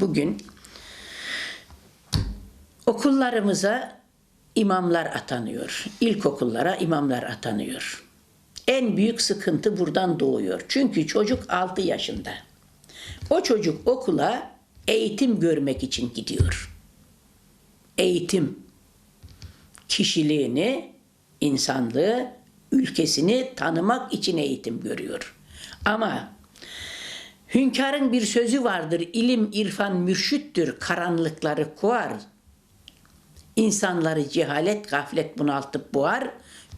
Bugün okullarımıza imamlar atanıyor. İlkokullara imamlar atanıyor. En büyük sıkıntı buradan doğuyor. Çünkü çocuk 6 yaşında. O çocuk okula eğitim görmek için gidiyor. Eğitim kişiliğini, insanlığı, ülkesini tanımak için eğitim görüyor. Ama hünkârın bir sözü vardır. İlim, irfan, mürşüttür. Karanlıkları kovar. İnsanları cehalet, gaflet bunaltıp boğar.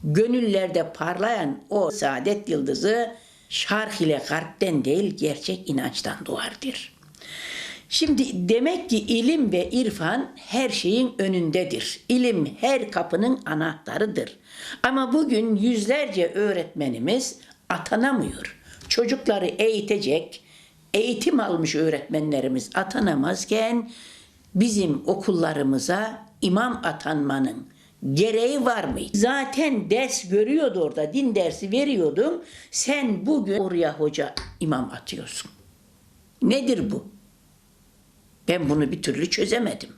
Gönüllerde parlayan o saadet yıldızı şark ile kalpten değil gerçek inançtan doğardır. Şimdi demek ki ilim ve irfan her şeyin önündedir. İlim her kapının anahtarıdır. Ama bugün yüzlerce öğretmenimiz atanamıyor. Çocukları eğitecek, eğitim almış öğretmenlerimiz atanamazken bizim okullarımıza imam atanmanın gereği var mı? Zaten ders görüyordu orada, din dersi veriyordum. Sen bugün oraya hoca imam atıyorsun. Nedir bu? Ben bunu bir türlü çözemedim.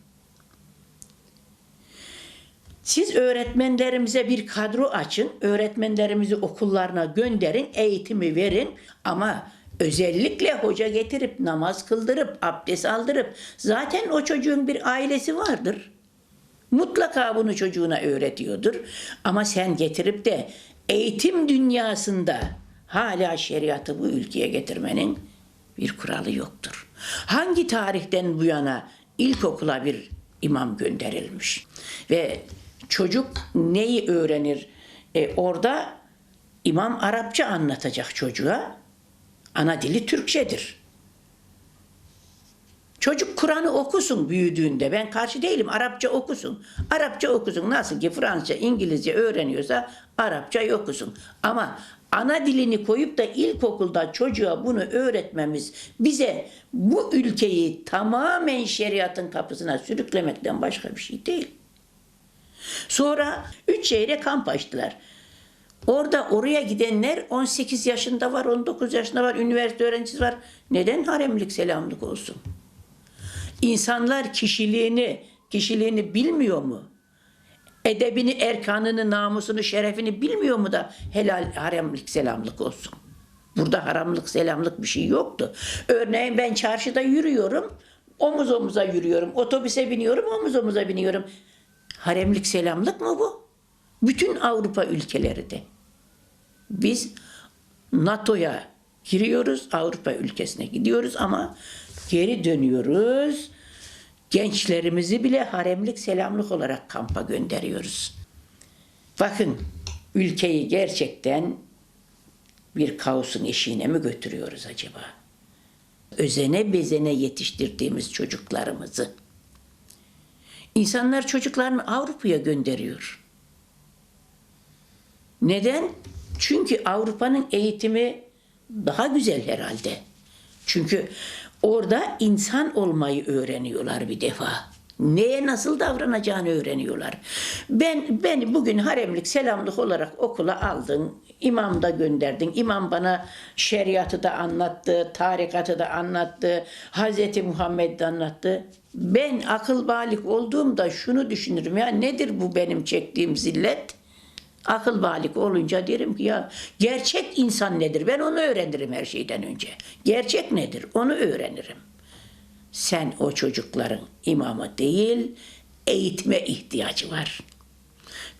Siz öğretmenlerimize bir kadro açın, öğretmenlerimizi okullarına gönderin, eğitimi verin ama özellikle hoca getirip namaz kıldırıp abdest aldırıp zaten o çocuğun bir ailesi vardır. Mutlaka bunu çocuğuna öğretiyordur. Ama sen getirip de eğitim dünyasında hala şeriatı bu ülkeye getirmenin bir kuralı yoktur. Hangi tarihten bu yana ilkokula bir imam gönderilmiş ve çocuk neyi öğrenir? E, orada imam Arapça anlatacak çocuğa. Ana dili Türkçedir. Çocuk Kur'an'ı okusun büyüdüğünde. Ben karşı değilim. Arapça okusun. Arapça okusun. Nasıl ki Fransızca, İngilizce öğreniyorsa Arapça okusun. Ama ana dilini koyup da ilkokulda çocuğa bunu öğretmemiz bize bu ülkeyi tamamen şeriatın kapısına sürüklemekten başka bir şey değil. Sonra üç şehre kamp açtılar. Orada oraya gidenler 18 yaşında var, 19 yaşında var, üniversite öğrencisi var. Neden haremlik selamlık olsun? İnsanlar kişiliğini, kişiliğini bilmiyor mu? Edebini, erkanını, namusunu, şerefini bilmiyor mu da helal haremlik selamlık olsun? Burada haramlık selamlık bir şey yoktu. Örneğin ben çarşıda yürüyorum, omuz omuza yürüyorum. Otobüse biniyorum, omuz omuza biniyorum. Haremlik selamlık mı bu? Bütün Avrupa ülkeleri de. Biz NATO'ya giriyoruz, Avrupa ülkesine gidiyoruz ama geri dönüyoruz. Gençlerimizi bile haremlik selamlık olarak kampa gönderiyoruz. Bakın ülkeyi gerçekten bir kaosun eşiğine mi götürüyoruz acaba? Özene bezene yetiştirdiğimiz çocuklarımızı. İnsanlar çocuklarını Avrupa'ya gönderiyor. Neden? Çünkü Avrupa'nın eğitimi daha güzel herhalde. Çünkü orada insan olmayı öğreniyorlar bir defa. Neye nasıl davranacağını öğreniyorlar. Ben beni bugün haremlik selamlık olarak okula aldın. İmam da gönderdin. İmam bana şeriatı da anlattı, tarikatı da anlattı, Hazreti Muhammed de anlattı. Ben akıl balik olduğumda şunu düşünürüm ya nedir bu benim çektiğim zillet? Akıl balik olunca derim ki ya gerçek insan nedir? Ben onu öğrenirim her şeyden önce. Gerçek nedir? Onu öğrenirim. Sen o çocukların imamı değil, eğitime ihtiyacı var.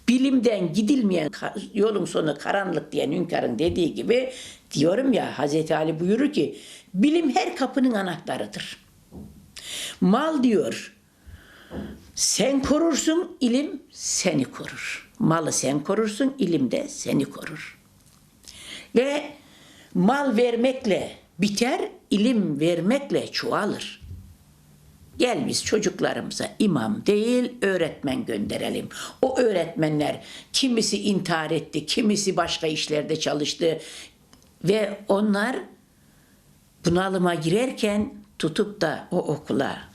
Bilimden gidilmeyen yolun sonu karanlık diyen hünkârın dediği gibi diyorum ya Hazreti Ali buyurur ki bilim her kapının anahtarıdır. Mal diyor sen korursun, ilim seni korur. Malı sen korursun, ilim de seni korur. Ve mal vermekle biter, ilim vermekle çoğalır. Gel biz çocuklarımıza imam değil öğretmen gönderelim. O öğretmenler kimisi intihar etti, kimisi başka işlerde çalıştı ve onlar bunalıma girerken tutup da o okula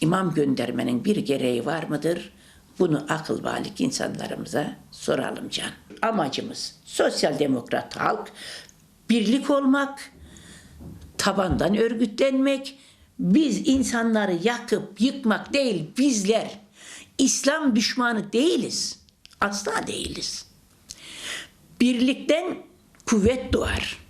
imam göndermenin bir gereği var mıdır? Bunu akıl balik insanlarımıza soralım can. Amacımız sosyal demokrat halk, birlik olmak, tabandan örgütlenmek, Biz insanları yakıp yıkmak değil bizler İslam düşmanı değiliz. Asla değiliz. Birlikten kuvvet doğar.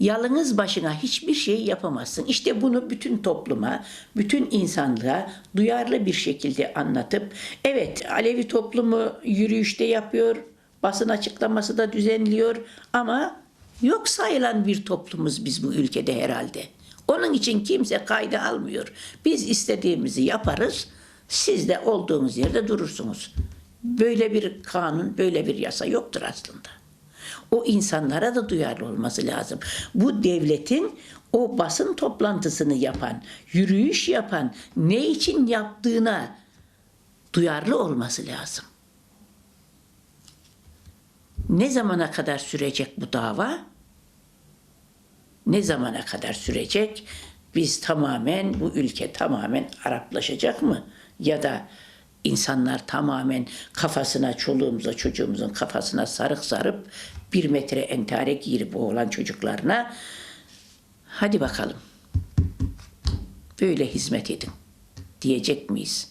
Yalnız başına hiçbir şey yapamazsın. İşte bunu bütün topluma, bütün insanlığa duyarlı bir şekilde anlatıp, evet Alevi toplumu yürüyüşte yapıyor, basın açıklaması da düzenliyor ama yok sayılan bir toplumuz biz bu ülkede herhalde. Onun için kimse kayda almıyor. Biz istediğimizi yaparız, siz de olduğunuz yerde durursunuz. Böyle bir kanun, böyle bir yasa yoktur aslında. O insanlara da duyarlı olması lazım. Bu devletin o basın toplantısını yapan, yürüyüş yapan, ne için yaptığına duyarlı olması lazım. Ne zamana kadar sürecek bu dava? Ne zamana kadar sürecek? Biz tamamen, bu ülke tamamen Araplaşacak mı? Ya da insanlar tamamen kafasına, çoluğumuza, çocuğumuzun kafasına sarık sarıp bir metre entare giyirip oğlan çocuklarına hadi bakalım böyle hizmet edin diyecek miyiz?